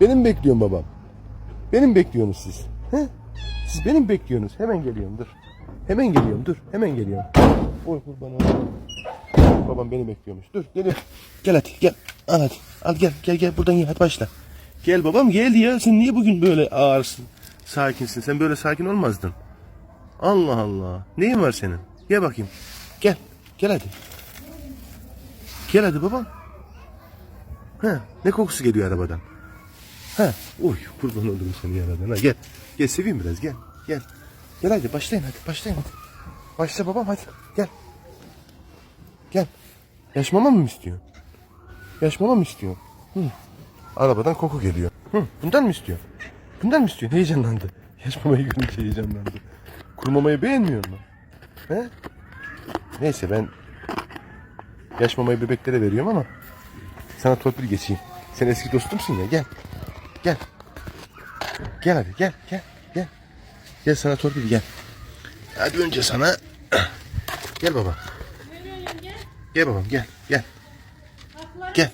Beni mi bekliyorsun babam? Beni mi bekliyorsunuz siz? He? Siz beni mi bekliyorsunuz? Hemen geliyorum dur. Hemen geliyorum dur. Hemen geliyorum. Oy kurban. Babam beni bekliyormuş. Dur geliyor. Gel hadi gel. Al hadi. Al gel gel gel buradan gel hadi başla. Gel babam gel ya. Sen niye bugün böyle ağırsın? Sakinsin. Sen böyle sakin olmazdın. Allah Allah. Neyin var senin? Gel bakayım. Gel. Gel hadi. Gel hadi babam. Ha, ne kokusu geliyor arabadan? Ha, uy kurban olurum seni yaradan. Ha, gel. Gel seveyim biraz gel. Gel. Gel hadi başlayın hadi başlayın hadi. Başla babam hadi gel. Gel. Yaş mama mı istiyor? Yaş mama mı istiyor? Hı. Arabadan koku geliyor. Hı. Bundan mı istiyor? Bundan mı istiyor? Heyecanlandı. Yaş mamayı görünce heyecanlandı. Kuru mamayı beğenmiyor mu? He? Neyse ben yaş mamayı bebeklere veriyorum ama sana torpil geçeyim. Sen eski dostumsun ya gel. Gel. Gel hadi gel gel gel. Gel sana torpil gel. Hadi önce sana. Gel baba. Gel babam gel gel. Gel.